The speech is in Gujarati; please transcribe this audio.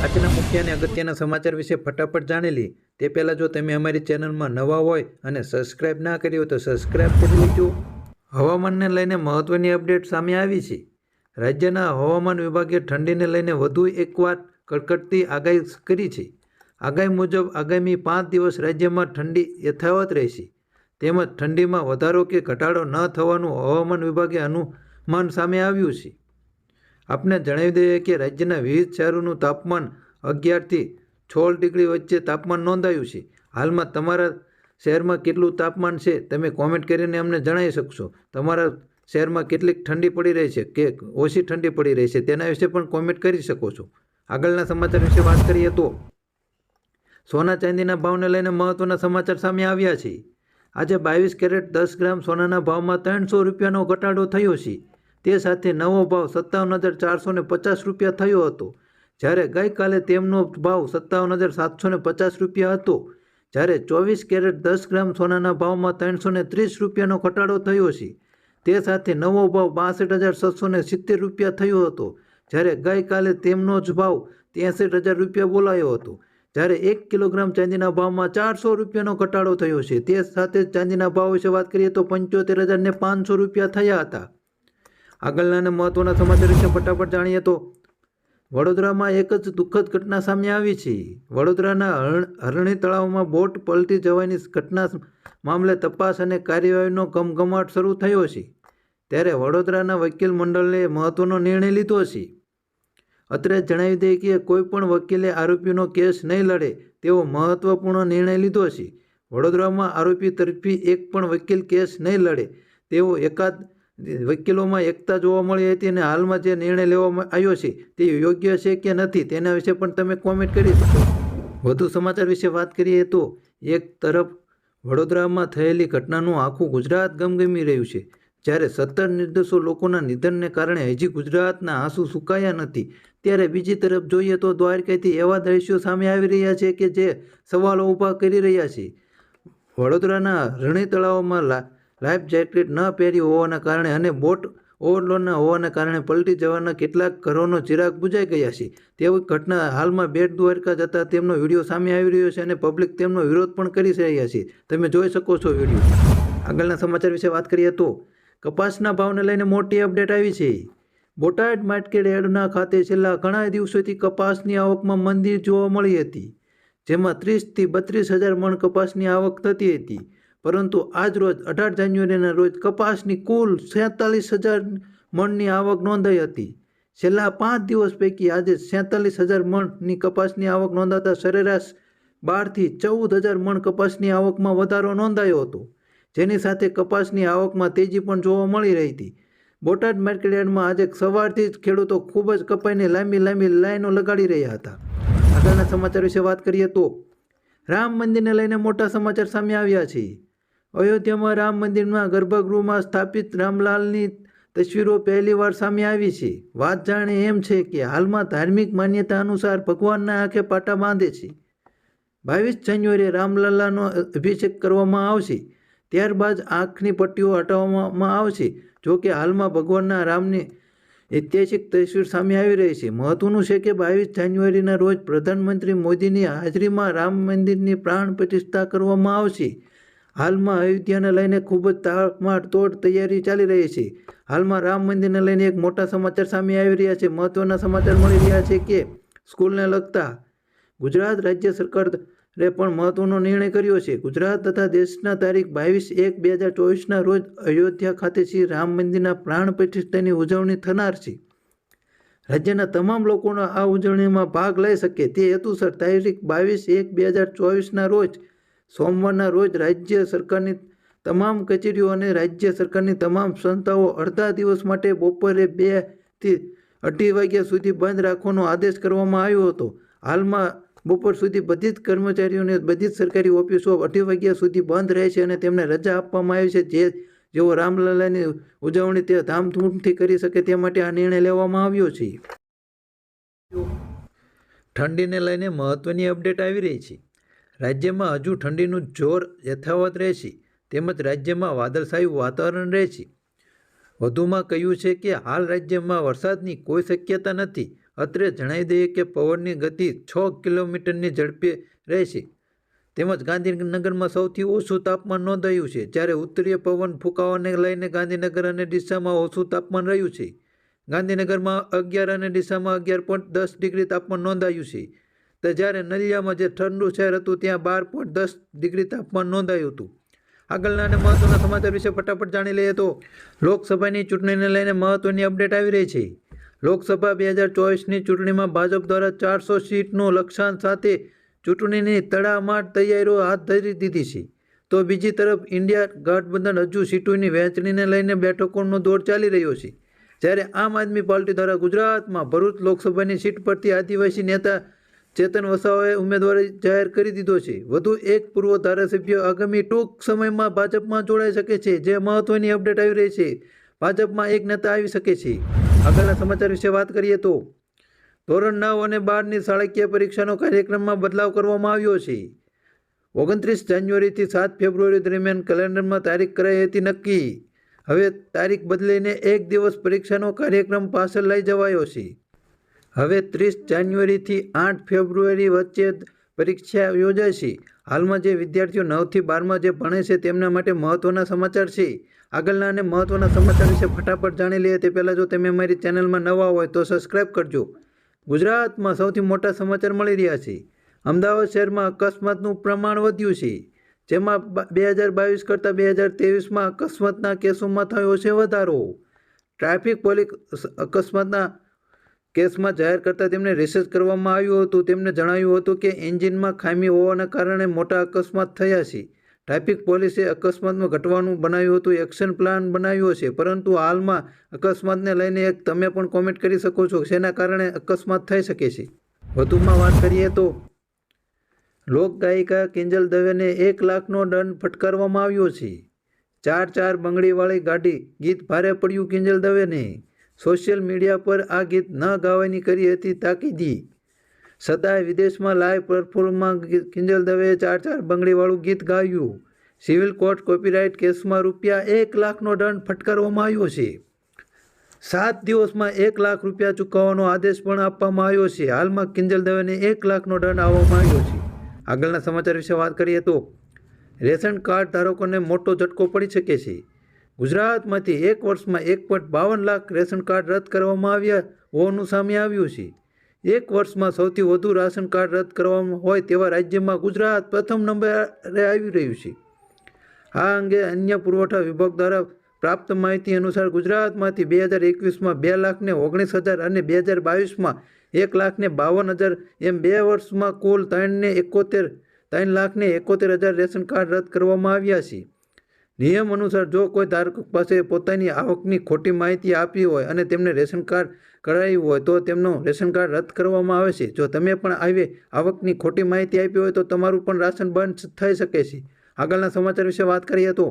આજના મુખ્ય અને અગત્યના સમાચાર વિશે ફટાફટ જાણી તે પહેલાં જો તમે અમારી ચેનલમાં નવા હોય અને સબસ્ક્રાઇબ ના કરી હોય તો સબસ્ક્રાઇબ કરી લેજો. હવામાનને લઈને મહત્ત્વની અપડેટ સામે આવી છે. રાજ્યના હવામાન વિભાગે ઠંડીને લઈને વધુ એકવાર કડકડતી આગાહી કરી છે. આગાહી મુજબ આગામી પાંચ દિવસ રાજ્યમાં ઠંડી યથાવત રહેશે. તેમજ ઠંડીમાં વધારો કે ઘટાડો ન થવાનું હવામાન વિભાગે અનુમાન સામે આવ્યું છે. આપને જણાવી દઈએ કે રાજ્યના વિવિધ શહેરોનું તાપમાન અગિયારથી છોળ ડિગ્રી વચ્ચે તાપમાન નોંધાયું છે. હાલમાં તમારા શહેરમાં કેટલું તાપમાન છે તમે કોમેન્ટ કરીને અમને જણાવી શકશો. તમારા શહેરમાં કેટલીક ઠંડી પડી રહી છે કે ઓછી ઠંડી પડી રહી છે તેના વિશે પણ કોમેન્ટ કરી શકો છો. આગળના સમાચાર વિશે વાત કરીએ તો સોના ચાંદીના ભાવને લઈને મહત્ત્વના સમાચાર સામે આવ્યા છે. આજે બાવીસ કેરેટ દસ ગ્રામ સોનાના ભાવમાં ત્રણસો રૂપિયાનો ઘટાડો થયો છે. તે સાથે નવો ભાવ સત્તાવન હજાર ચારસો ને પચાસ રૂપિયા થયો હતો. જ્યારે ગઈકાલે તેમનો ભાવ સત્તાવન હજાર સાતસો ને પચાસ રૂપિયા હતો. જ્યારે ચોવીસ કેરેટ દસ ગ્રામ સોનાના ભાવમાં ત્રણસો ને ત્રીસ રૂપિયાનો ઘટાડો થયો છે. તે સાથે નવો ભાવ બાસઠ હજાર છસો ને સિત્તેર રૂપિયા થયો હતો. જ્યારે ગઈકાલે તેમનો જ ભાવ ત્રેસઠ હજાર રૂપિયા બોલાયો હતો. જ્યારે એક કિલોગ્રામ ચાંદીના ભાવમાં ચારસો રૂપિયાનો ઘટાડો થયો છે. તે સાથે ચાંદીના ભાવ વિશે વાત કરીએ તો પંચોતેર હજાર ને પાંચસો રૂપિયા થયા હતા. આગળના અને મહત્ત્વના સમાચાર વિશે ફટાફટ જાણીએ તો વડોદરામાં એક જ દુઃખદ ઘટના સામે આવી છે. વડોદરાના હરણી તળાવમાં બોટ પલટી જવાની ઘટના મામલે તપાસ અને કાર્યવાહીનો ગમગમાટ શરૂ થયો છે. ત્યારે વડોદરાના વકીલ મંડળે મહત્ત્વનો નિર્ણય લીધો છે. અત્રે જણાવી દઈએ કે કોઈપણ વકીલે આરોપીનો કેસ નહીં લડે તેવો મહત્ત્વપૂર્ણ નિર્ણય લીધો છે. વડોદરામાં આરોપી તરફી એક પણ વકીલ કેસ નહીં લડે તેવો એકાદ વકીલોમાં એકતા જોવા મળી હતી અને હાલમાં જે નિર્ણય લેવામાં આવ્યો છે, તે યોગ્ય છે કે નથી, તેના વિશે પણ તમે કોમેન્ટ કરી શકો વધુ સમાચાર વિશે વાત કરીએ તો, એક તરફ વડોદરામાં થયેલી ઘટનાનું આખું ગુજરાત ગમગમી રહ્યું છે, જ્યારે સત્તર નિર્દોષો લોકોના નિધનને કારણે હજી ગુજરાતના આંસુ સુકાયા નથી. ત્યારે બીજી તરફ જોઈએ તો દ્વારકાથી એવા દ્રશ્યો સામે આવી રહ્યા છે કે જે સવાલો ઊભા કરી રહ્યા છે. વડોદરાના રણી તળાવમાં લા લાઈફ જેકેટ ન પહેરી હોવાના કારણે અને બોટ ઓવરલોડના હોવાના કારણે પલટી જવાના કેટલાક ઘરોનો ચિરાગ બુજાઈ ગયા છે. તેવી ઘટના હાલમાં બેટ દ્વારકા જતા તેમનો વીડિયો સામે આવી રહ્યો છે અને પબ્લિક તેમનો વિરોધ પણ કરી રહ્યા છે. તમે જોઈ શકો છો વીડિયો. આગળના સમાચાર વિશે વાત કરીએ તો, કપાસના ભાવને લઈને મોટી અપડેટ આવી છે. બોટાદ માર્કેટ યાર્ડના ખાતે છેલ્લા ઘણા દિવસોથી કપાસની આવકમાં મંદિર જોવા મળી હતી, જેમાં ત્રીસથી બત્રીસ હજાર મણ કપાસની આવક થતી હતી. પરંતુ આજ રોજ અઢાર જાન્યુઆરીના રોજ કપાસની કુલ સેતાલીસ હજાર મણની આવક નોંધાઈ હતી. છેલ્લા પાંચ દિવસ પૈકી આજે સેતાલીસ હજાર મણની કપાસની આવક નોંધાતા સરેરાશ બારથી ચૌદ હજાર મણ કપાસની આવકમાં વધારો નોંધાયો હતો. જેની સાથે કપાસની આવકમાં તેજી પણ જોવા મળી રહી હતી. બોટાદ માર્કેટયાર્ડમાં આજે સવારથી જ ખેડૂતો ખૂબ જ કપાઈને લાંબી લાંબી લાઈનો લગાડી રહ્યા હતા. આગળના સમાચાર વિશે વાત કરીએ તો રામ મંદિરને લઈને મોટા સમાચાર સામે આવ્યા છે. અયોધ્યામાં રામ મંદિરમાં ગર્ભગૃહમાં સ્થાપિત રામલાલની તસવીરો પહેલીવાર સામે આવી છે. વાત જાણે એમ છે કે હાલમાં ધાર્મિક માન્યતા અનુસાર ભગવાનના આંખે પાટા બાંધે છે. બાવીસ જાન્યુઆરીએ રામલલ્લાનો અભિષેક કરવામાં આવશે. ત્યારબાદ આંખની પટ્ટીઓ હટાવવામાં આવશે. જો કે હાલમાં ભગવાનના રામની ઐતિહાસિક તસવીર સામે આવી રહી છે. મહત્વનું છે કે બાવીસ જાન્યુઆરીના રોજ પ્રધાનમંત્રી મોદીની હાજરીમાં રામ મંદિરની પ્રાણ પ્રતિષ્ઠા કરવામાં આવશે. હાલમાં અયોધ્યાને લઈને ખૂબ જ તાકમાડ તૈયારી ચાલી રહી છે. હાલમાં રામ મંદિરને લઈને એક મોટા સમાચાર સામે આવી રહ્યા છે. મહત્વના સમાચાર મળી રહ્યા છે કે સ્કૂલને લગતા ગુજરાત રાજ્ય સરકારે પણ મહત્વનો નિર્ણય કર્યો છે. ગુજરાત તથા દેશના તારીખ બાવીસ એક બે હજાર ચોવીસના રોજ અયોધ્યા ખાતે શ્રી રામ મંદિરના પ્રાણ પ્રતિષ્ઠાની ઉજવણી થનાર છે. રાજ્યના તમામ લોકોનો આ ઉજવણીમાં ભાગ લઈ શકે તે હેતુસર તારીખ બાવીસ એક બે હજાર ચોવીસના રોજ સોમવારના રોજ રાજ્ય સરકારની તમામ કચેરીઓ અને રાજ્ય સરકારની તમામ સંસ્થાઓ અડધા દિવસ માટે બપોરે બેથી અઢી વાગ્યા સુધી બંધ રાખવાનો આદેશ કરવામાં આવ્યો હતો. હાલમાં બપોર સુધી બધી જ કર્મચારીઓને બધી જ સરકારી ઓફિસો અઢી વાગ્યા સુધી બંધ રહે છે અને તેમને રજા આપવામાં આવી છે. જે જેઓ રામલાલાની ઉજવણી તે ધામધૂમથી કરી શકે તે માટે આ નિર્ણય લેવામાં આવ્યો છે. ઠંડીને લઈને મહત્ત્વની અપડેટ આવી રહી છે. રાજ્યમાં હજુ ઠંડીનું જોર યથાવત રહેશે, તેમજ રાજ્યમાં વાદળછાયું વાતાવરણ રહેશે. વધુમાં કહ્યું છે કે હાલ રાજ્યમાં વરસાદની કોઈ શક્યતા નથી. અત્રે જણાવી દઈએ કે પવનની ગતિ છ કિલોમીટરની ઝડપે રહેશે. તેમજ ગાંધીનગરમાં સૌથી ઓછું તાપમાન નોંધાયું છે. જ્યારે ઉત્તરીય પવન ફૂંકાવાને લઈને ગાંધીનગર અને ડીસામાં ઓછું તાપમાન રહ્યું છે. ગાંધીનગરમાં અગિયાર અને ડીસામાં અગિયાર પોઈન્ટ દસ ડિગ્રી તાપમાન નોંધાયું છે. તો જ્યારે નલિયામાં જે ઠંડુ શહેર હતું, ત્યાં બાર પોઈન્ટ દસ ડિગ્રી તાપમાન નોંધાયું હતું. આગળના અને મહત્વના સમાચાર વિશે ફટાફટ જાણી લઈએ તો, લોકસભાની ચૂંટણીને લઈને મહત્વની અપડેટ આવી રહી છે. લોકસભા બે હજાર ચોવીસની ચૂંટણીમાં ભાજપ દ્વારા ચારસો સીટનું લક્ષ્યાંક સાથે ચૂંટણીની તડામાર તૈયારીઓ હાથ ધરી દીધી છે. તો બીજી તરફ ઇન્ડિયા ગઠબંધન હજુ સીટોની વહેંચણીને લઈને બેઠકોનો દોર ચાલી રહ્યો છે. જ્યારે આમ આદમી પાર્ટી દ્વારા ગુજરાતમાં ભરૂચ લોકસભાની સીટ પરથી આદિવાસી નેતા ચેતન વસાવાએ ઉમેદવારી જાહેર કરી દીધો છે. વધુ એક પૂર્વ ધારાસભ્ય આગામી ટૂંક સમયમાં ભાજપમાં જોડાઈ શકે છે, જે મહત્વની અપડેટ આવી રહી છે. ભાજપમાં એક નેતા આવી શકે છે. આગળના સમાચાર વિશે વાત કરીએ તો, ધોરણ નવ અને બારની શાળાકીય પરીક્ષાનો કાર્યક્રમમાં બદલાવ કરવામાં આવ્યો છે. ઓગણત્રીસ જાન્યુઆરીથી સાત ફેબ્રુઆરી દરમિયાન કેલેન્ડરમાં તારીખ કરાઈ હતી નક્કી. હવે તારીખ બદલીને એક દિવસ પરીક્ષાનો કાર્યક્રમ પાછળ લઈ જવાયો છે. હવે ત્રીસ જાન્યુઆરીથી આઠ ફેબ્રુઆરી વચ્ચે પરીક્ષા યોજાશે. હાલમાં જે વિદ્યાર્થીઓ નવથી બારમાં જે ભણે છે તેમના માટે મહત્ત્વના સમાચાર છે. આગળના અને મહત્ત્વના સમાચાર વિશે ફટાફટ જાણી લઈએ તે પહેલાં જો તમે અમારી ચેનલમાં નવા હોય તો સબસ્ક્રાઈબ કરજો. ગુજરાતમાં સૌથી મોટા સમાચાર મળી રહ્યા છે. અમદાવાદ શહેરમાં અકસ્માતનું પ્રમાણ વધ્યું છે. જેમાં બે હજાર બાવીસ કરતાં બે હજાર ત્રેવીસમાં અકસ્માતના કેસોમાં થયો છે વધારો. ટ્રાફિક પોલીસ અકસ્માતના કેસમાં જાહેર કરતાં તેમને રિસર્ચ કરવામાં આવ્યું હતું. તેમને જણાવ્યું હતું કે એન્જિનમાં ખામી હોવાના કારણે મોટા અકસ્માત થયા છે. ટ્રાફિક પોલીસે અકસ્માતમાં ઘટવાનું બનાવ્યું હતું, એક્શન પ્લાન બનાવ્યો છે. પરંતુ હાલમાં અકસ્માતને લઈને એક તમે પણ કોમેન્ટ કરી શકો છો જેના કારણે અકસ્માત થઈ શકે છે. વધુમાં વાત કરીએ તો લોકગાયિકા કિંજલ દવેને એક લાખનો દંડ ફટકારવામાં આવ્યો છે. ચાર ચાર બંગડીવાળી ગાડી ગીત ભારે પડ્યું કિંજલ દવેને. સોશિયલ મીડિયા પર આ ગીત ન ગાવાની કરી હતી તાકીદી. સદાય વિદેશમાં લાઈવ પરફોર્મમાં કિંજલ દવેએ ચાર ચાર બંગડીવાળું ગીત ગાયું. સિવિલ કોર્ટ કોપીરાઇટ કેસમાં રૂપિયા એક લાખનો દંડ ફટકારવામાં આવ્યો છે. સાત દિવસમાં એક લાખ રૂપિયા ચૂકવવાનો આદેશ પણ આપવામાં આવ્યો છે. હાલમાં કિંજલ દવેને એક લાખનો દંડ આવવામાં આવ્યો છે. આગળના સમાચાર વિશે વાત કરીએ તો, રેશન કાર્ડ ધારકોને મોટો ઝટકો પડી શકે છે. ગુજરાતમાંથી એક વર્ષમાં એક પોઈન્ટ બાવન લાખ રેશન કાર્ડ રદ કરવામાં આવ્યા હોવાનું સામે આવ્યું છે. એક વર્ષમાં સૌથી વધુ રાશન કાર્ડ રદ કરવામાં હોય તેવા રાજ્યમાં ગુજરાત પ્રથમ નંબરે આવી રહ્યું છે. આ અંગે અન્ય પુરવઠા વિભાગ દ્વારા પ્રાપ્ત માહિતી અનુસાર ગુજરાતમાંથી બે હજાર એકવીસમાં બે લાખને ઓગણીસ હજાર અને બે હજાર બાવીસમાં એક લાખને બાવન હજાર એમ બે વર્ષમાં કુલ ત્રણને એકોતેર, ત્રણ લાખને એકોતેર હજાર રેશન કાર્ડ રદ કરવામાં આવ્યા છે. નિયમ અનુસાર જો કોઈ ધારક પાસે પોતાની આવકની ખોટી માહિતી આપી હોય અને તેમને રેશન કાર્ડ કરાવ્યું હોય, તો તેમનું રેશન કાર્ડ રદ કરવામાં આવે છે. જો તમે પણ આવી આવકની ખોટી માહિતી આપી હોય, તો તમારું પણ રાશન બંધ થઈ શકે છે. આગળના સમાચાર વિશે વાત કરીએ તો